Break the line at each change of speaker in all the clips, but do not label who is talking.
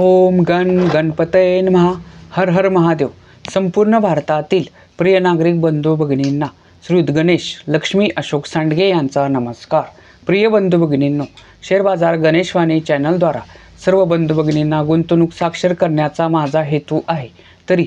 ओम गण गणपतये महा हर हर महादेव. संपूर्ण भारतातील प्रिय नागरिक बंधू भगिनींना श्री गणेश लक्ष्मी अशोक सांडगे यांचा नमस्कार. प्रिय बंधू भगिनींनो शेअर बाजार गणेशवाणी चॅनलद्वारा सर्व बंधू भगिनींना गुंतवणूक साक्षर करण्याचा माझा हेतू आहे. तरी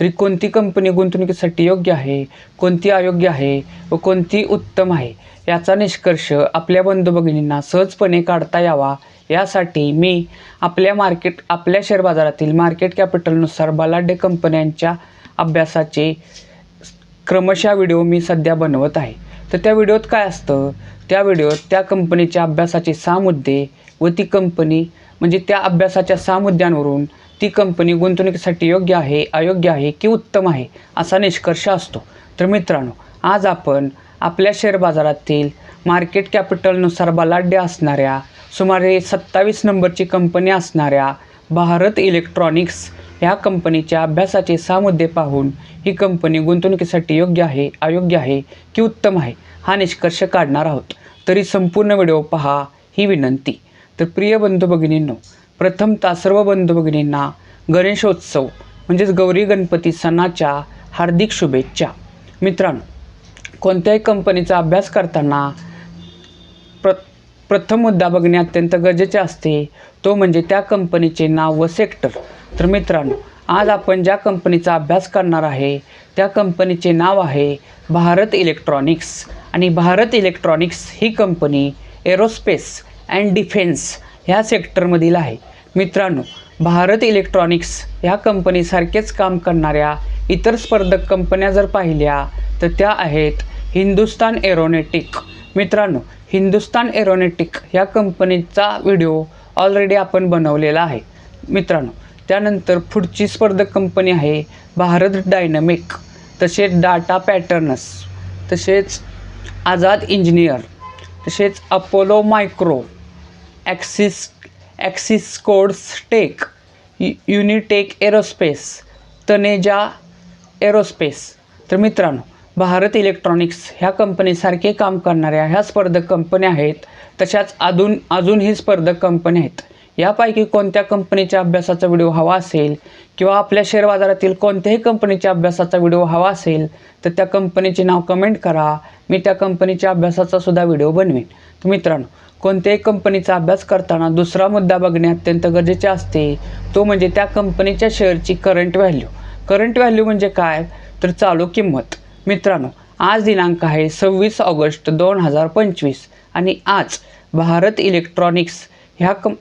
तरी कोणती कंपनी गुंतवणुकीसाठी योग्य आहे कोणती अयोग्य आहे व कोणती उत्तम आहे याचा निष्कर्ष आपल्या बंधू भगिनींना सहजपणे काढता यावा. यासाठी मी आपल्या मार्केट आपल्या शेअर बाजारातील मार्केट कॅपिटलनुसार बलाढ्य कंपन्यांच्या अभ्यासाचे क्रमशः व्हिडिओ मी सध्या बनवत आहे. तर त्या व्हिडिओत काय असतं? त्या व्हिडिओत त्या कंपनीच्या अभ्यासाचे सहा मुद्दे व ती कंपनी म्हणजे त्या अभ्यासाच्या सहा मुद्द्यांवरून ती कंपनी गुंतवणुकीसाठी योग्य आहे अयोग्य आहे की उत्तम आहे असा निष्कर्ष असतो. तर मित्रांनो आज आपण आपल्या शेअर बाजारातील मार्केट कॅपिटलनुसार बलाढ्य असणाऱ्या सुमारे सत्तावीस नंबरची कंपनी असणाऱ्या भारत इलेक्ट्रॉनिक्स ह्या कंपनीच्या अभ्यासाचे सहा मुद्दे पाहून ही कंपनी गुंतवणुकीसाठी योग्य आहे अयोग्य आहे की उत्तम आहे हा निष्कर्ष काढणार आहोत. तरी संपूर्ण व्हिडिओ पहा ही विनंती. तर प्रिय बंधू भगिनींनो प्रथमतः सर्व बंधू भगिनींना गणेशोत्सव म्हणजेच गौरी गणपती सणाच्या हार्दिक शुभेच्छा. मित्रांनो कोणत्याही कंपनीचा अभ्यास करताना प्र प्रथम मुद्दा बघणे अत्यंत गरजेचे असते तो म्हणजे त्या कंपनीचे नाव व सेक्टर तर मित्रांनो आज आपण ज्या कंपनीचा अभ्यास करणार आहे त्या कंपनीचे नाव आहे भारत इलेक्ट्रॉनिक्स. आणि भारत इलेक्ट्रॉनिक्स ही कंपनी एरोस्पेस अँड डिफेन्स ह्या सेक्टरमधील आहे. मित्रांनो भारत इलेक्ट्रॉनिक्स ह्या कंपनीसारखेच काम करणाऱ्या इतर स्पर्धक कंपन्या जर पाहिल्या तर त्या आहेत हिंदुस्तान एरोनेटिक. मित्रांनो हिंदुस्तान एरोनेटिक ह्या कंपनीचा व्हिडिओ ऑलरेडी आपण बनवलेला आहे. मित्रांनो त्यानंतर पुढची स्पर्धक कंपनी आहे भारत डायनमिक तसेच डाटा पॅटर्नस तसेच आझाद इंजिनियर तसेच Apollo micro axis axis codes tech U Unitech aerospace Taneja aerospace. तर मित्रांनो भारत इलेक्ट्रॉनिक्स ह्या कंपनीसारखे काम करणाऱ्या ह्या स्पर्धक कंपन्या आहेत तशाच अजून अजूनही स्पर्धक कंपन्या आहेत. यापैकी कोणत्या कंपनीच्या अभ्यासाचा व्हिडिओ हवा असेल किंवा आपल्या शेअर बाजारातील कोणत्याही कंपनीच्या अभ्यासाचा व्हिडिओ हवा असेल तर त्या कंपनीचे नाव कमेंट करा. मी त्या कंपनीच्या अभ्यासाचा सुद्धा व्हिडिओ बनवेन. तर मित्रांनो कोणत्याही कंपनीचा अभ्यास करताना दुसरा मुद्दा बघणे अत्यंत गरजेचे असते. तो म्हणजे त्या कंपनीच्या शेअरची करंट व्हॅल्यू करंट व्हॅल्यू म्हणजे काय? तर चालू किंमत. मित्रांनो आज दिनांक आहे सव्वीस ऑगस्ट दोन हजार पंचवीस आणि आज भारत इलेक्ट्रॉनिक्स ह्या कं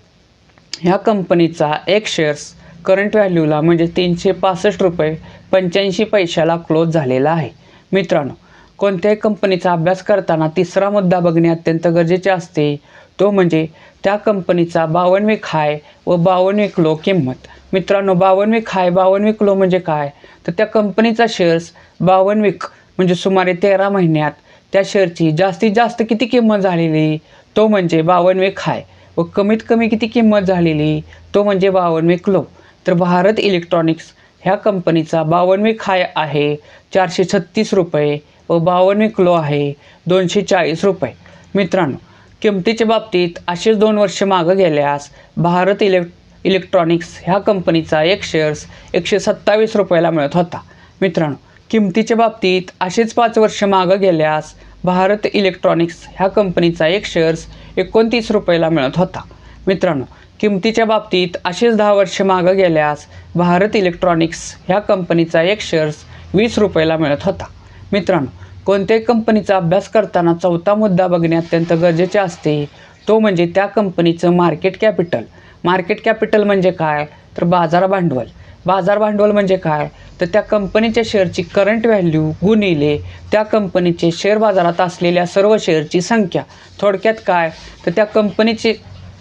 ह्या कंपनीचा एक शेअर्स करंट व्हॅल्यूला म्हणजे तीनशे पासष्ट रुपये पंच्याऐंशी पैशाला क्लोज झालेला आहे. मित्रांनो कोणत्याही कंपनीचा अभ्यास करताना तिसरा मुद्दा बघणे अत्यंत गरजेचे असते. तो म्हणजे त्या कंपनीचा बावनवी खाय व बावनवी क्लो किंमत. मित्रांनो बावनवी खाय बावनवी क्लो म्हणजे काय? तर त्या कंपनीचा शेअर्स बावनवीक म्हणजे सुमारे तेरा महिन्यात त्या शेअरची जास्तीत जास्त किती किंमत झालेली? तो म्हणजे बावनवे खाय व कमीत कमी किती किंमत झालेली? तो म्हणजे बावनवे क्लो तर भारत इलेक्ट्रॉनिक्स ह्या कंपनीचा बावनवे खाय आहे चारशे छत्तीस रुपये. व बावन्न किलो आहे दोनशे चाळीस रुपये. मित्रांनो किमतीच्या बाबतीत असेच दोन वर्ष मागं गेल्यास भारत इलेक् इलेक्ट्रॉनिक्स ह्या कंपनीचा एक शेअर्स एकशे सत्तावीस रुपयाला मिळत होता. मित्रांनो किमतीच्या बाबतीत असेच पाच वर्ष मागं गेल्यास भारत इलेक्ट्रॉनिक्स ह्या कंपनीचा एक शेअर्स एकोणतीस रुपयाला मिळत होता. मित्रांनो किमतीच्या बाबतीत असेच दहा वर्ष मागं गेल्यास भारत इलेक्ट्रॉनिक्स ह्या कंपनीचा एक शेअर्स वीस रुपयाला मिळत होता. मित्रांनो कोणत्याही कंपनीचा अभ्यास करताना चौथा मुद्दा बघणे अत्यंत गरजेचे असते. तो म्हणजे त्या कंपनीचं मार्केट कॅपिटल मार्केट कॅपिटल म्हणजे काय? तर बाजार भांडवल. बाजार भांडवल म्हणजे काय? तर त्या कंपनीच्या शेअरची करंट व्हॅल्यू गुणिले त्या कंपनीचे शेअर बाजारात असलेल्या सर्व शेअरची संख्या. थोडक्यात काय? तर त्या कंपनीचे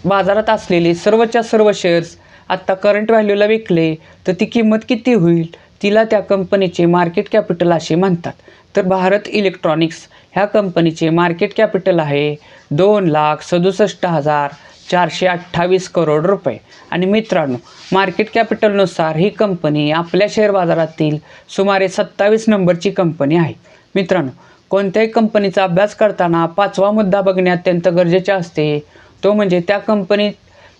बाजारात असलेले सर्वच्या सर्व शेअर्स आत्ता करंट व्हॅल्यूला विकले तर ती किंमत किती होईल? तिला त्या कंपनीचे मार्केट कॅपिटल असे म्हणतात. तर भारत इलेक्ट्रॉनिक्स ह्या कंपनीचे मार्केट कॅपिटल आहे दोन लाख सदुसष्ट हजार चारशे अठ्ठावीस करोड रुपये. आणि मित्रांनो मार्केट कॅपिटलनुसार ही कंपनी आपल्या शेअर बाजारातील सुमारे सत्तावीस नंबरची कंपनी आहे. मित्रांनो कोणत्याही कंपनीचा अभ्यास करताना पाचवा मुद्दा बघणे अत्यंत गरजेचे असते. तो म्हणजे त्या कंपनी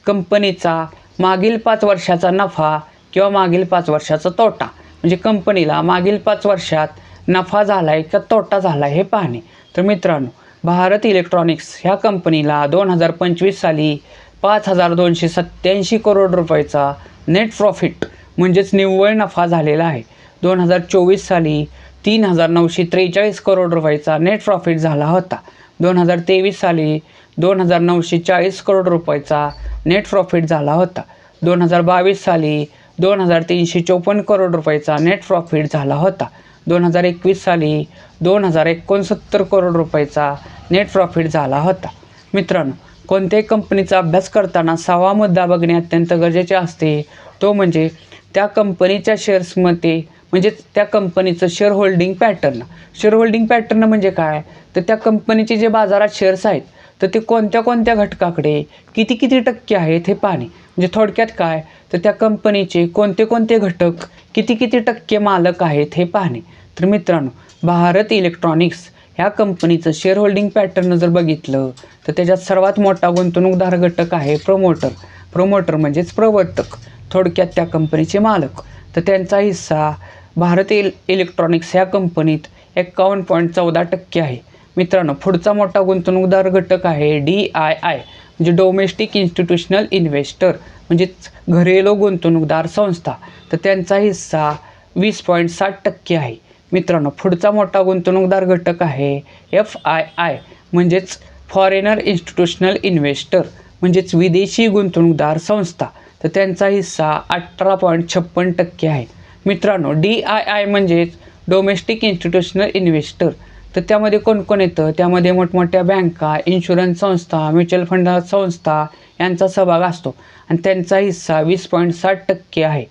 कंपनीचा मागील पाच वर्षाचा नफा किंवा मागील पाच वर्षाचा तोटा. म्हणजे कंपनीला मागील पाच वर्षात नफा झाला आहे का तोटा झाला आहे हे पाहणे. तर मित्रांनो भारत इलेक्ट्रॉनिक्स ह्या कंपनीला दोन हजार पंचवीस साली पाच हजार दोनशे सत्त्याऐंशी करोड रुपयाचा नेट प्रॉफिट म्हणजेच निव्वळ नफा झालेला आहे. दोन हजार चोवीस साली तीन हजार नऊशे त्रेचाळीस करोड रुपयाचा नेट प्रॉफिट झाला होता. दोन हजार तेवीस साली दोन हजार नऊशे चाळीस करोड रुपयाचा नेट प्रॉफिट झाला होता. दोन हजार बावीस साली दोन हजार तीनशे चोपन्न करोड रुपयाचा नेट प्रॉफिट झाला होता. दोन हजार एकवीस साली दोन हजार एकोणसत्तर करोड रुपयाचा नेट प्रॉफिट झाला होता. मित्रांनो कोणत्याही कंपनीचा अभ्यास करताना सहावा मुद्दा बघणे अत्यंत गरजेचे असते. तो म्हणजे त्या कंपनीच्या शेअर्समध्ये म्हणजे त्या कंपनीचं share holding pattern share holding pattern म्हणजे काय? तर त्या कंपनीचे जे बाजारात शेअर्स आहेत तर ते कोणत्या कोणत्या घटकाकडे किती किती टक्के आहेत हे पाहणे. म्हणजे थोडक्यात काय? तर त्या कंपनीचे कोणते कोणते घटक किती किती टक्के मालक आहेत हे पाहणे. तर मित्रांनो भारत इलेक्ट्रॉनिक्स ह्या कंपनीचं शेअर होल्डिंग पॅटर्न जर बघितलं तर त्याच्यात सर्वात मोठा गुंतवणूकदार घटक आहे प्रमोटर प्रमोटर म्हणजेच प्रवर्तक थोडक्यात त्या कंपनीचे मालक. तर त्यांचा हिस्सा भारत इल इलेक्ट्रॉनिक्स ह्या कंपनीत एक्कावन्न पॉईंट चौदा टक्के आहे. मित्रांनो पुढचा मोठा गुंतवणूकदार घटक आहे डी आय आय म्हणजे डोमेस्टिक इन्स्टिट्यूशनल इन्व्हेस्टर म्हणजेच घरेलू गुंतवणूकदार संस्था तर त्यांचा हिस्सा वीस पॉईंट साठ टक्के आहे. मित्रांनो पुढचा मोठा गुंतवणूकदार घटक आहे एफ आय आय म्हणजेच फॉरेनर इन्स्टिट्यूशनल इन्व्हेस्टर म्हणजेच विदेशी गुंतवणूकदार संस्था. तर त्यांचा हिस्सा अठरा पॉईंट छप्पन टक्के आहे. मित्रांनो डी आय आय म्हणजेच डोमेस्टिक इन्स्टिट्यूशनल इन्व्हेस्टर तर त्यामध्ये कोण कोण येतं? त्यामध्ये मोठमोठ्या बँका इन्शुरन्स संस्था म्युच्युअल फंड संस्था यांचा सहभाग असतो. आणि त्यांचा हिस्सा वीस पॉईंट साठ टक्के आहे.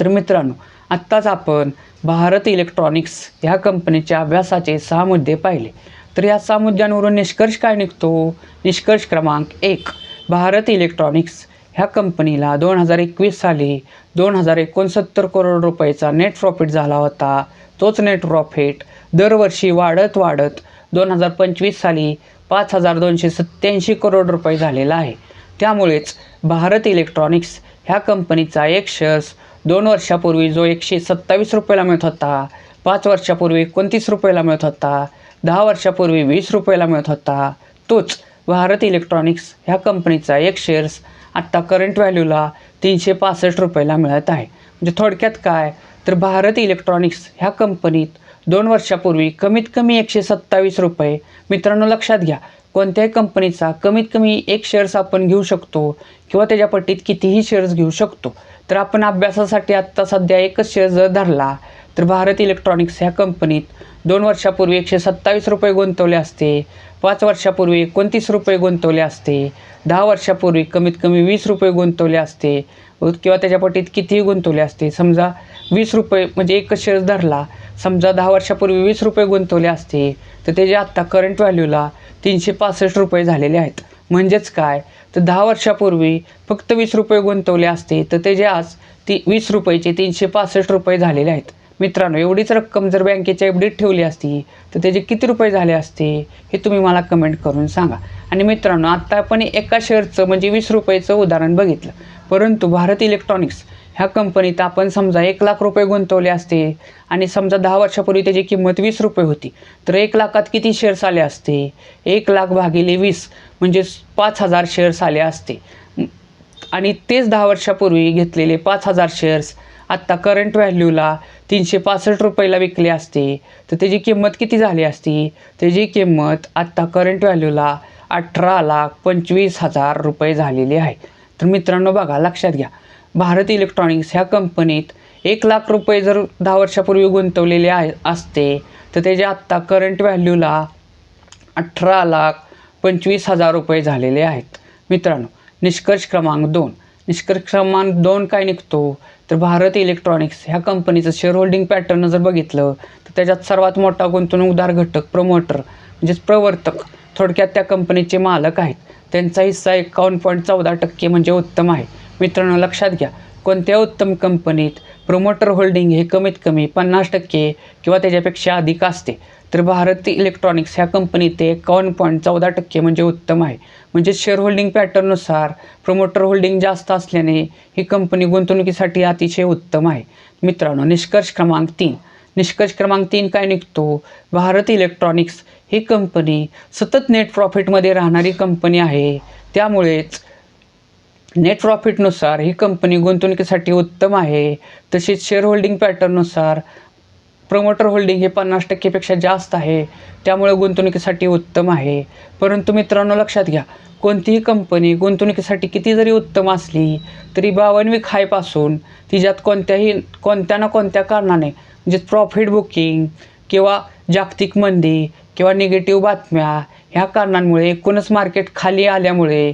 तर मित्रांनो आत्ताच आपण भारत इलेक्ट्रॉनिक्स ह्या कंपनीच्या अभ्यासाचे सहा मुद्दे पाहिले. तर या सहा मुद्द्यांवरून निष्कर्ष काय निघतो? निष्कर्ष क्रमांक एक भारत इलेक्ट्रॉनिक्स ह्या कंपनीला दोन हजार एकवीस साली दोन हजार एकोणसत्तर करोड रुपयाचा नेट प्रॉफिट झाला होता. तोच नेट प्रॉफिट दरवर्षी वाढत वाढत दोन हजार पंचवीस साली पाच हजार दोनशे सत्त्याऐंशी करोड रुपये झालेला आहे. त्यामुळेच भारत इलेक्ट्रॉनिक्स ह्या कंपनीचा एक शेअर्स दोन वर्षापूर्वी जो एकशे सत्तावीस रुपयाला मिळत होता पाच वर्षापूर्वी एकोणतीस रुपयाला मिळत होता दहा वर्षापूर्वी वीस रुपयाला मिळत होता तोच भारत इलेक्ट्रॉनिक्स ह्या कंपनीचा एक शेअर्स आत्ता करंट व्हॅल्यूला तीनशे पासष्ट रुपयाला मिळत आहे. म्हणजे थोडक्यात काय? तर भारत इलेक्ट्रॉनिक्स ह्या कंपनीत दोन वर्षापूर्वी कमीत कमी एकशे सत्तावीस रुपये. मित्रांनो लक्षात घ्या कोणत्याही कंपनीचा कमीत कमी एक शेअर्स आपण घेऊ शकतो किंवा त्याच्या पट्टीत कितीही शेअर्स घेऊ शकतो. तर आपण अभ्यासासाठी आत्ता सध्या एकच शेअर जर धरला. तर भारत इलेक्ट्रॉनिक्स ह्या कंपनीत दोन वर्षापूर्वी एकशे सत्तावीस रुपये गुंतवले असते पाच वर्षापूर्वी एकोणतीस रुपये गुंतवले असते दहा वर्षापूर्वी कमीत कमी वीस रुपये गुंतवले असते किंवा त्याच्या पट्टीत कितीही गुंतवले असते. समजा वीस रुपये म्हणजे एकच शेअर धरला समजा दहा वर्षापूर्वी वीस रुपये गुंतवले असते तर त्याचे आत्ता करंट व्हॅल्यूला तीनशे पासष्ट रुपये झालेले आहेत. म्हणजेच काय? तर दहा वर्षापूर्वी फक्त वीस रुपये गुंतवले असते तर त्याचे आज ती वीस रुपयेचे तीनशे पासष्ट रुपये झालेले आहेत. मित्रांनो एवढीच रक्कम जर बँकेच्या एफडीत ठेवली असती तर त्याचे किती रुपये झाले असते हे तुम्ही मला कमेंट करून सांगा. आणि मित्रांनो आत्ता आपण एका शेअरचं म्हणजे वीस रुपयाचं उदाहरण बघितलं. परंतु भारत इलेक्ट्रॉनिक्स ह्या कंपनीत आपण समजा एक लाख रुपये गुंतवले असते आणि समजा दहा वर्षापूर्वी त्याची किंमत वीस रुपये होती तर एक लाखात किती शेअर्स आले असते? एक लाख भागिले वीस म्हणजे पाच हजार शेअर्स आले असते. आणि तेच दहा वर्षापूर्वी घेतलेले पाच हजार शेअर्स आत्ता करंट व्हॅल्यूला तीनशे पासष्ट रुपयाला विकले असते. तर त्याची किंमत किती झाली असती? त्याची किंमत आत्ता करंट व्हॅल्यूला अठरा लाख पंचवीस हजार रुपये झालेली आहे. तर मित्रांनो बघा लक्षात घ्या. भारत इलेक्ट्रॉनिक्स ह्या कंपनीत एक लाख रुपये जर दहा वर्षापूर्वी गुंतवलेले आहे असते तर त्याचे आत्ता करंट व्हॅल्यूला अठरा लाख पंचवीस हजार रुपये झालेले आहेत. मित्रांनो निष्कर्ष क्रमांक दोन. निष्कर्ष क्रमांक दोन काय निघतो? तर भारत इलेक्ट्रॉनिक्स ह्या कंपनीचं शेअर होल्डिंग पॅटर्न जर बघितलं तर त्याच्यात सर्वात मोठा गुंतवणूकदार घटक प्रमोटर म्हणजेच प्रवर्तक थोडक्यात त्या कंपनीचे मालक आहेत. त्यांचा हिस्सा एकावन्न पॉईंट चौदा टक्के म्हणजे उत्तम आहे. मित्रांनो लक्षात घ्या कोणत्या उत्तम कंपनीत प्रोमोटर होल्डिंग हे कमीत कमी पन्नास टक्के किंवा त्याच्यापेक्षा अधिक असते? तर भारत इलेक्ट्रॉनिक्स ह्या कंपनीत ते एकावन्न पॉईंट चौदा टक्के म्हणजे उत्तम आहे. म्हणजे शेअर होल्डिंग पॅटर्ननुसार प्रोमोटर होल्डिंग जास्त असल्याने ही कंपनी गुंतवणुकीसाठी अतिशय उत्तम आहे. मित्रांनो निष्कर्ष क्रमांक तीन. निष्कर्ष क्रमांक तीन काय निघतो? भारत इलेक्ट्रॉनिक्स ही कंपनी सतत नेट प्रॉफिटमध्ये राहणारी कंपनी आहे. त्यामुळेच नेट प्रॉफिटनुसार ही कंपनी गुंतवणुकीसाठी उत्तम आहे. तसेच शेअर होल्डिंग पॅटर्ननुसार प्रमोटर होल्डिंग हे पन्नास टक्केपेक्षा जास्त आहे. त्यामुळे गुंतवणुकीसाठी उत्तम आहे. परंतु मित्रांनो लक्षात घ्या कोणतीही कंपनी गुंतवणुकीसाठी किती जरी उत्तम असली तरी बावनवी खायपासून तिच्यात कोणत्याही कोणत्या ना कोणत्या कारणाने म्हणजे प्रॉफिट बुकिंग किंवा जागतिक मंदी किंवा निगेटिव्ह बातम्या ह्या कारणांमुळे एकूणच मार्केट खाली आल्यामुळे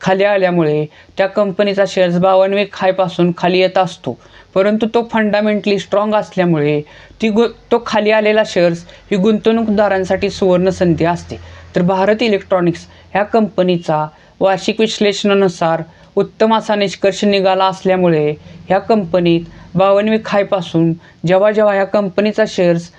खाली आल्यामुळे त्या कंपनीचा शेअर्स बावनवे खायपासून खाली येत असतो. परंतु तो फंडामेंटली स्ट्रॉंग असल्यामुळे ती गु तो खाली आलेला शेअर्स ही गुंतवणूकदारांसाठी सुवर्ण संधी असते. तर भारत इलेक्ट्रॉनिक्स ह्या कंपनीचा वार्षिक विश्लेषणानुसार उत्तम असा निष्कर्ष निघाला असल्यामुळे ह्या कंपनीत बावनवी खायपासून जेव्हा जेव्हा ह्या कंपनीचा शेअर्स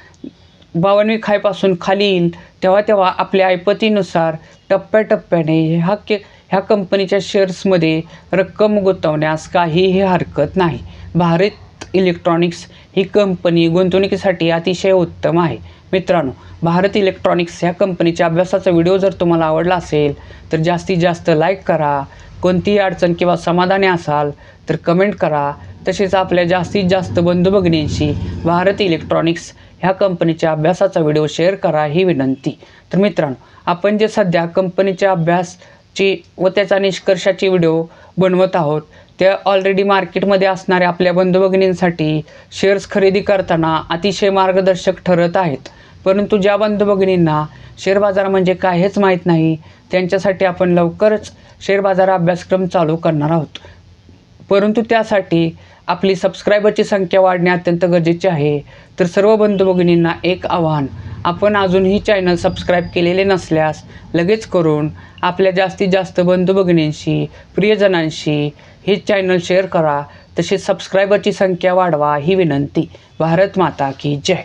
बावनवी खायपासून खाली येईल तेव्हा तेव्हा आपल्या ऐपतीनुसार टप्प्याटप्प्याने ह्या के ह्या कंपनीच्या शेअर्समध्ये रक्कम गुंतवण्यास काहीही हरकत नाही. भारत इलेक्ट्रॉनिक्स ही कंपनी गुंतवणुकीसाठी अतिशय उत्तम आहे. मित्रांनो भारत इलेक्ट्रॉनिक्स ह्या कंपनीच्या अभ्यासाचा व्हिडिओ जर तुम्हाला आवडला असेल तर जास्तीत जास्त लाईक करा. कोणतीही अडचण किंवा समाधानी असाल तर कमेंट करा. तसेच आपल्या जास्तीत जास्त बंधू भगिनींशी भारत इलेक्ट्रॉनिक्स ह्या कंपनीच्या अभ्यासाचा व्हिडिओ शेअर करा ही विनंती. तर मित्रांनो आपण जे सध्या कंपनीच्या अभ्यासची व त्याचा निष्कर्षाची व्हिडिओ बनवत आहोत त्या ऑलरेडी मार्केटमध्ये असणाऱ्या आपल्या बंधुभगिनींसाठी शेअर्स खरेदी करताना अतिशय मार्गदर्शक ठरत आहेत. परंतु ज्या बंधुभगिनींना शेअर बाजार म्हणजे काय हेच माहीत नाही त्यांच्यासाठी आपण लवकरच शेअर बाजार अभ्यासक्रम चालू करणार आहोत. परंतु त्यासाठी आपली सबस्क्रायबरची संख्या वाढणे अत्यंत गरजेचे आहे. तर सर्व बंधू भगिनींना एक आव्हान आपण अजूनही चॅनल सबस्क्राईब केलेले नसल्यास लगेच करून आपल्या जास्तीत जास्त बंधू भगिनींशी प्रियजनांशी हे चॅनल शेअर करा. तसेच सबस्क्रायबरची संख्या वाढवा ही विनंती. भारत माता की जय.